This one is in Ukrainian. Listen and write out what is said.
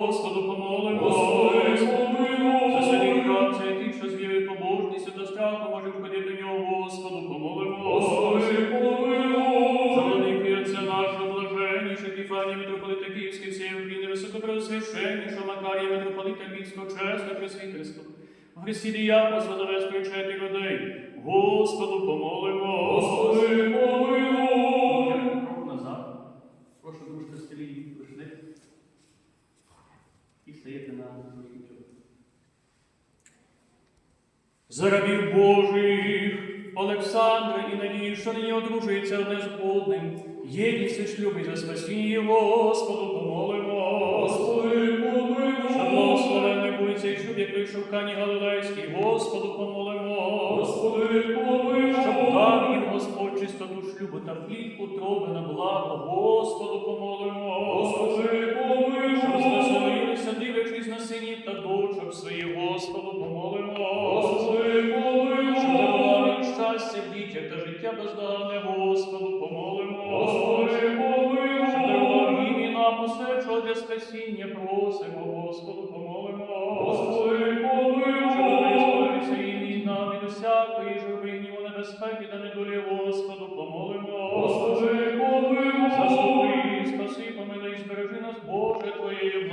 Господу помолимо. Господи, За помилуй. храм, за який що з віри побожністю та страху може входити до нього, Господу помолимо. Господи, За помилуй. владики Отця нашого блаженнішого Епіфанія митрополита Київський всієї України, високопреосвященнішого Макарія митрополита Львівського, чесного пресвітерського, в Христі діякона Святовецької чети людей, Господу помолимо. І на дружній За рабів Божих, Олександра і Надії, що нині одружується одне з одним, єдність і шлюб і за спасіння Господу помолимо. Господи, помилуй. благословенний був цей шлюб, як прийшов Кані Галилейський, Господу помолимо. Господи, помилуй. Щоб дав їм Господь чистоту шлюбу та плід утроби на благо, Господу Духом своїм, Господу, помолимо. Господи, молимо. Що дарував щастя, дітя та життя бездане, Господу, помолимо. Господи, молимо. Що дарував їм і нам усе, що для спасіння просимо, Господу, помолимо. Господи, молимо. Що дарує спокійся їм і нам від усякої журбині у небезпеки та недолі, Господу, помолимо. Господи, молимо. Заступи, спаси, помилуй, збережи нас, Боже Твоєю